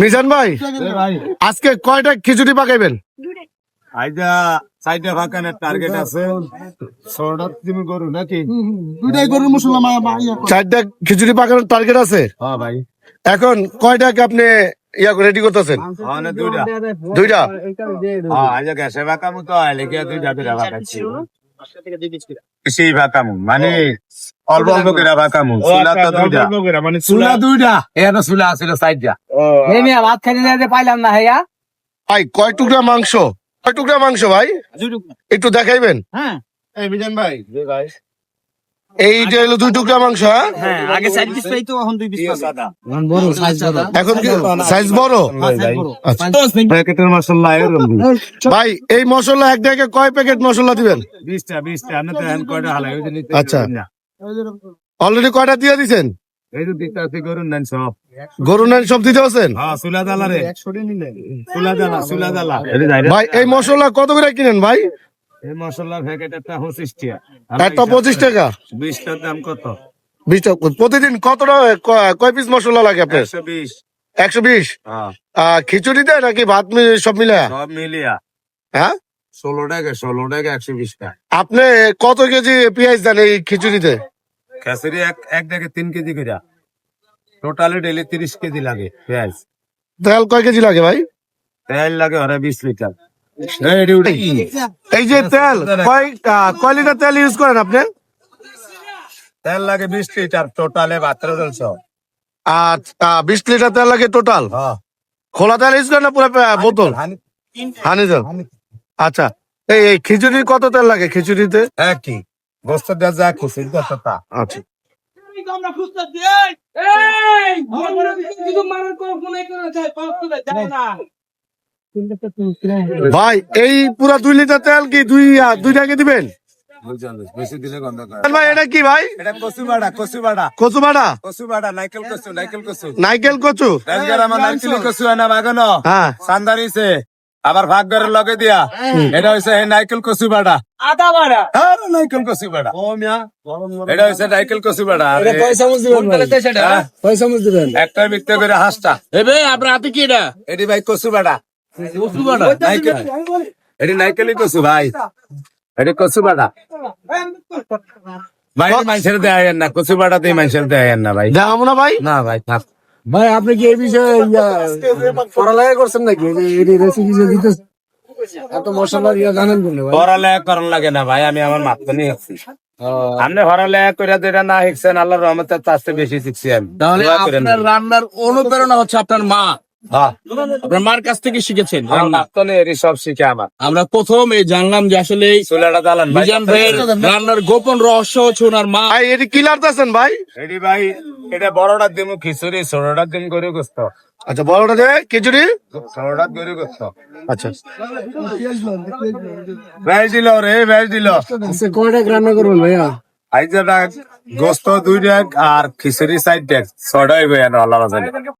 মিজান ভাই আজকে কয়টা খিচুড়ি পাকাইবেন? আইজা টার্গেট আছে। ছোট তুমি গরু নাকি? দুইটাই গরুর মশলা। চারটা খিচুড়ি পাকানোর টার্গেট আছে? হ্যাঁ ভাই। এখন কয়টাকে আপনি ইয়া রেডি করতেছেন? দুইটা। দুইটা? হ্যাঁ আইজা গ্যাসে ফাঁকামু তো আইলে কি দুইটা দুইটা ফাঁকাচ্ছি সেই মানে অল্প অল্প করে চুলা তো দুইটা। মানে চুলা দুইটা এটা চুলা আছিল সাইডটা। এই মেয়ে ভাত খাইতে যাইতে পাইলাম না হ্যাঁ ভাই কয় টুকরা মাংস? কয় টুকরা মাংস ভাই? একটু দেখাইবেন? হ্যাঁ। এই মিজান ভাই। এইটা হলো দুই টুকরা মাংস হ্যাঁ? হ্যাঁ আগে চার পিস পাইতো এখন দুই পিস সাদা। বড় সাইজ বড়। এখন কি সাইজ বড়? আচ্ছা। প্যাকেটের মশলা এরকম ভাই এই মশলা এক জায়গায় কয় প্যাকেট মশলা দিবেন? আমি তো হ্যান্ড কয়টা হালাই নিতে আচ্ছা। অলরেডি কয়টা দিয়ে দিছেন? এই তো দিতে আছে করুন নেন সব। নেন সব দিতে আছেন? হ্যাঁ চুলা দালা রে। চুলা দালা চুলা দালা ভাই এই মশলা কত করে কিনেন ভাই? এই পঁচিশ টাকা। একটা পঁচিশ টাকা? বিশটার দাম কত? বিশ প্রতিদিন কতটা কয় পিস মশলা লাগে আপনার? একশো বিশ। একশো বিশ? হ্যাঁ। খিচুড়িতে নাকি ভাত সব মিলে? সব মিলিয়া। হ্যাঁ? ষোলো টাকা ষোলো টাকা একশো বিশ টাকা। আপনি কত কেজি পেঁয়াজ দেন এই খিচুড়িতে? খেসুরি এক এক থেকে তিন কেজি করে টোটালি ডেলি তিরিশ কেজি লাগে পেঁয়াজ। তেল কয় কেজি লাগে ভাই? তেল লাগে ওরা বিশ লিটার। এই যে তেল কয় কয় লিটার তেল ইউজ করেন আপনি তেল লাগে বিশ লিটার টোটালে বাহাত্তর চলছে আর বিশ লিটার তেল লাগে টোটাল হ্যাঁ খোলা তেল ইউজ করেন না পুরো বোতল হানি তেল আচ্ছা এই এই খিচুড়ির কত তেল লাগে খিচুড়িতে একই কি গোস্ত দেওয়া যা খুশি কতটা আচ্ছা আমরা ভাই এই পুরো দুই লিটার তেল কি দুই দুই টাকা দিবেন? ভাই এটা কি ভাই? এটা কচু কচু? বাড়া কচু বাটা কচু নাইকেল কচু নাইকেল কচু নাইকেল কচু আমার নাইকেল কচু আনা বাগানো হ্যাঁ সান্দারিছে আবার ঘরের লগে দিয়া এটা হইছে এই নাইকেল কচু বাড়া আদা বাড়া আরে নাইকেল কচু বাড়া এটা হইছে নাইকেল কচু বাড়া আরে, হ্যাঁ, দিবেন। একটা বিকতে করে হাঁসটা। এবে আপনার হাতে কি এটা? এটি ভাই কচু বাড়া নাইকেল কচু ভাই। এটি কচু বাড়া ভাই মানুষের দেয় না কচু বাড়াতে মানুষের দেয় না ভাই। দেখাবো না ভাই? না ভাই থাক। ভাই আপনি কি এই বিষয়ে পড়ালেখা করছেন নাকি? রেসিপি দিতে এত মশলা দিয়ে জানেন কোন পড়ালেখা করার লাগে না ভাই আমি আমার মাত্র নিয়ে আসছি। আপনি পড়ালেখা করে যেটা না শিখছেন আল্লাহ রহমতের তার বেশি শিখছি আমি। তাহলে আপনার রান্নার অনুপ্রেরণা হচ্ছে আপনার মা। আপনার মার কাছ থেকে শিখেছেন সব শিখে আমার। আমরা প্রথম এই জানলাম যে আসলে রান্নার গোপন রহস্য হচ্ছে ওনার মা। ভাই এটি কি লাড়তেছেন ভাই? এটি ভাই এটা বড়টা দিমু খিচুড়ি ছোটটা দিম গরু গোস্ত। আচ্ছা বড়টা দেবে খিচুড়ি? ছোটটা গরু গোস্ত। আচ্ছা। ভেজ দিল রে ভেজ দিল। কয়টা রান্না করবেন ভাইয়া? আইজাটা গোস্ত দুই ডেক আর খিচুড়ি সাইড ডেক ছটাই বই আল্লাহ